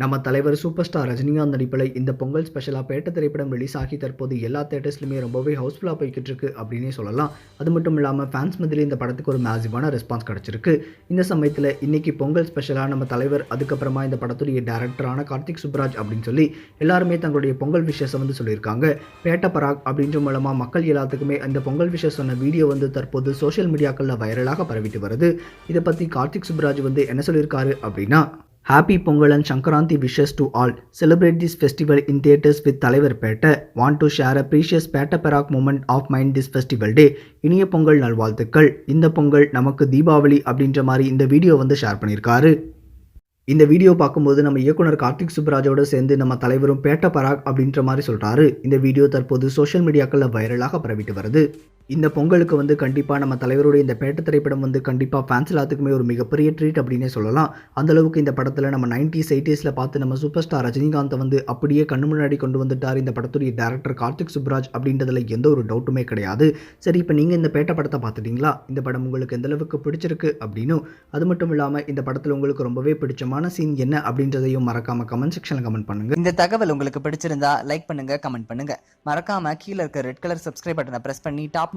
நம்ம தலைவர் super star Rajinikanth நடிப்பில் இந்த பொங்கல் ஸ்பெஷலாக பேட்ட திரைப்படம் ரிலீஸ் ஆகி தற்போது எல்லா தேட்டர்ஸ்லையுமே ரொம்பவே ஹவுஸ்ஃபுல்லாக போய்கிட்டு இருக்கு அப்படின்னே சொல்லலாம். அது மட்டும் இல்லாமல் ஃபேன்ஸ் மத்தியில் இந்த படத்துக்கு ஒரு மேசிவான ரெஸ்பான்ஸ் கிடச்சிருக்கு. இந்த சமயத்தில் இன்னைக்கு பொங்கல் ஸ்பெஷலாக நம்ம தலைவர் அதுக்கப்புறமா இந்த படத்துடைய டேரக்டரான கார்த்திக் சுப்ராஜ் அப்படின்னு சொல்லி எல்லாருமே தங்களுடைய பொங்கல் விஷயத்தை வந்து சொல்லியிருக்காங்க. பேட்ட பராக் அப்படின்ற மூலமாக மக்கள் எல்லாத்துக்குமே இந்த பொங்கல் விஷயம் சொன்ன வீடியோ வந்து தற்போது சோஷியல் மீடியாக்களில் வைரலாக பரவிட்டு வருது. இதை பற்றி கார்த்திக் சுப்ராஜ் வந்து என்ன சொல்லியிருக்காரு அப்படின்னா happy Pongal and Sankranti wishes to all celebrate this festival in theatres with தலைவர் Petta want to share a precious Petta Perak moment of mind this festival day இனிய பொங்கல் நல்வாழ்த்துக்கள். இந்த பொங்கல் நமக்கு தீபாவளி அப்படின்ற மாதிரி இந்த வீடியோ வந்து ஷேர் பண்ணியிருக்காரு. இந்த வீடியோ பார்க்கும்போது நம்ம இயக்குனர் கார்த்திக் சுப்ராஜோட சேர்ந்து நம்ம தலைவரும் பேட்ட பராக் அப்படின்ற மாதிரி சொல்கிறாரு இந்த வீடியோ தற்போது சோஷியல் மீடியாக்களில் வைரலாக பரவிட்டு வருது. இந்த பொங்கலுக்கு வந்து கண்டிப்பாக நம்ம தலைவருடைய இந்த பேட்ட திரைப்படம் வந்து கண்டிப்பாக ஃபேன்ஸ் எல்லாத்துக்குமே ஒரு மிகப்பெரிய ட்ரீட் அப்படின்னே சொல்லலாம். அந்த அளவுக்கு இந்த படத்தில் நம்ம நைன்டிஸ் எயிட்டிஸில் பார்த்து நம்ம சூப்பர் ஸ்டார் ரஜினிகாந்தை வந்து அப்படியே கண்ணு முன்னாடி கொண்டு வந்துட்டார். இந்த படத்துடைய டேரக்டர் கார்த்திக் சுப்ராஜ் அப்படின்றதுல எந்த ஒரு டவுட்டுமே கிடையாது. சரி இப்போ நீங்கள் இந்த பேட்ட படத்தை பார்த்துட்டிங்களா? இந்த படம் உங்களுக்கு எந்த அளவுக்கு பிடிச்சிருக்கு அப்படின்னும் அது மட்டும் இல்லாமல் இந்த படத்தில் உங்களுக்கு ரொம்பவே பிடிச்சமான சீன் என்ன அப்படின்றதையும் மறக்காமல் கமெண்ட் செக்ஷனில் கமெண்ட் பண்ணுங்கள் இந்த தகவல் உங்களுக்கு பிடிச்சிருந்தா லைக் பண்ணுங்கள் கமெண்ட் பண்ணுங்கள் மறக்காமல் கீழே இருக்க ரெட் கலர் சப்ஸ்கிரைப் பட்டனை ப்ரெஸ் பண்ணி டாப்